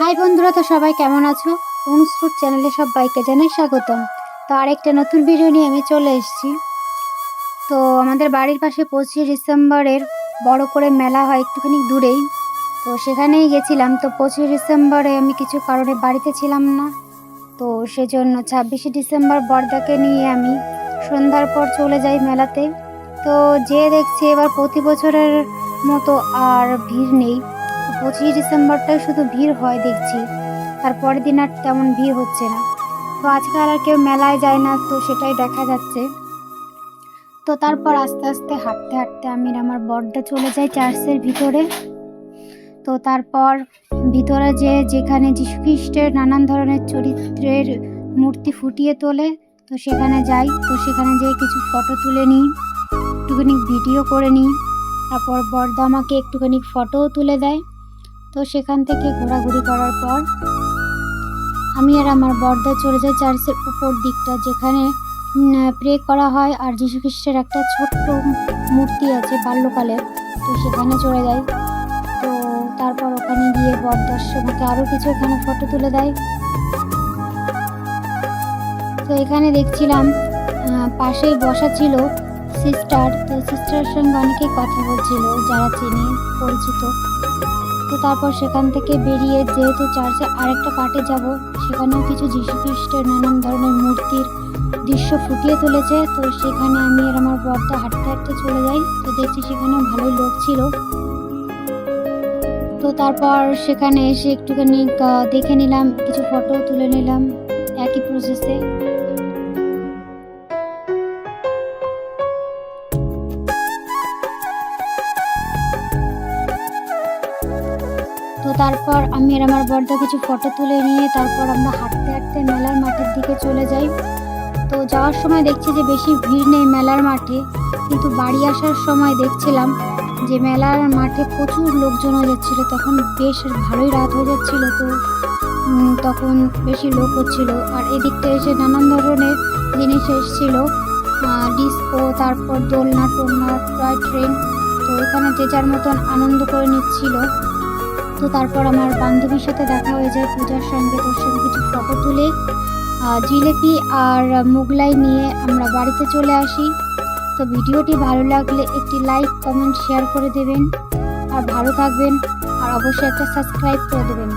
High বন্ধুরা, তো সবাই কেমন আছো? অনুস্রুত চ্যানেলে সবাইকে জানাই স্বাগতম। তো আরেকটা নতুন ভিডিও নিয়ে আমি চলে এসেছি। তো আমাদের বাড়ির পাশে পঁচিশে ডিসেম্বরের বড় করে মেলা হয় একটুখানি দূরেই। তো সেখানেই গেছিলাম। তো পঁচিশে ডিসেম্বরে আমি কিছু কারণে বাড়িতে ছিলাম না। তো সেজন্য ছাব্বিশে ডিসেম্বর বর্দাকে নিয়ে আমি সন্ধ্যার পর চলে যাই মেলাতে। তো যে দেখছি এবার প্রতি বছরের মতো আর ভিড় নেই। পঁচিশে ডিসেম্বরটাই শুধু ভিড় হয় দেখছি। তারপরের দিন আর তেমন ভিড় হচ্ছে না। তো আজকাল আর কেউ মেলায় যায় না, তো সেটাই দেখা যাচ্ছে। তো তারপর আস্তে আস্তে হাঁটতে হাঁটতে আমি আমার বর্দা চলে যাই চার্চের ভিতরে। তো তারপর ভিতরে যে যেখানে যীশু খ্রিস্টের নানান ধরনের চরিত্রের মূর্তি ফুটিয়ে তোলে, তো সেখানে যাই। তো সেখানে যেয়ে কিছু ফটো তুলে নিই, একটুখানি ভিডিও করে নিই। তারপর বর্দা আমাকে একটুখানি ফটোও তুলে দেয়। তো সেখান থেকে ঘোরাঘুরি করার পর আমি আর আমার বর্দা চলে যাই চার্চের উপর দিকটা, যেখানে প্রে করা হয় আর যীশু খ্রিস্টের একটা ছোট্ট মূর্তি আছে বাল্যকালের তো সেখানে চলে যাই। তো তারপর ওখানে গিয়ে বর্দার সঙ্গে আরও কিছু ওখানে ফটো তুলে দেয়। তো এখানে দেখছিলাম পাশেই বসা ছিল সিস্টার তো সিস্টারের সঙ্গে অনেকেই কথা বলছিল, যারা চিনি, পরিচিত। তো তারপর সেখান থেকে বেরিয়ে যেহেতু চার্চে আরেকটা পার্টে যাব, সেখানেও কিছু যীশু খ্রিস্টের নানান ধরনের মূর্তির দৃশ্য ফুটিয়ে তুলেছে। তো সেখানে আমি আর আমার বরটা হাঁটতে হাঁটতে চলে যাই। তো দেখছি সেখানে ভালোই লোক ছিল। তো তারপর সেখানে এসে একটুখানি দেখে নিলাম, কিছু ফটো তুলে নিলাম একই প্রসেসে তারপর আমি আর আমার বর্দা কিছু ফটো তুলে নিয়ে তারপর আমরা হাঁটতে হাঁটতে মেলার মাঠের দিকে চলে যাই। তো যাওয়ার সময় দেখছি যে বেশি ভিড় নেই মেলার মাঠে, কিন্তু বাড়ি আসার সময় দেখছিলাম যে মেলার মাঠে প্রচুর লোকজন হয়ে যাচ্ছিল। তখন বেশ ভালোই রাত হয়ে যাচ্ছিল তো তখন বেশি লোক হচ্ছিল। আর এদিকটা এসে নানান ধরনের জিনিস এসেছিল ডিস্কো তারপর দোলনা, টোলনা টয় ট্রেন তো এখানে যে যার মতন আনন্দ করে নিচ্ছিল। তো তারপর আমার বান্ধবীর সাথে দেখা হয়ে যায় পূজার সঙ্গে তোর সঙ্গে কিছু ফটো তুলে জিলেপি আর মোগলাই নিয়ে আমরা বাড়িতে চলে আসি। তো ভিডিওটি ভালো লাগলে একটি লাইক কমেন্ট শেয়ার করে দেবেন। আর ভালো থাকবেন। আর অবশ্যই একটা সাবস্ক্রাইব করে দেবেন।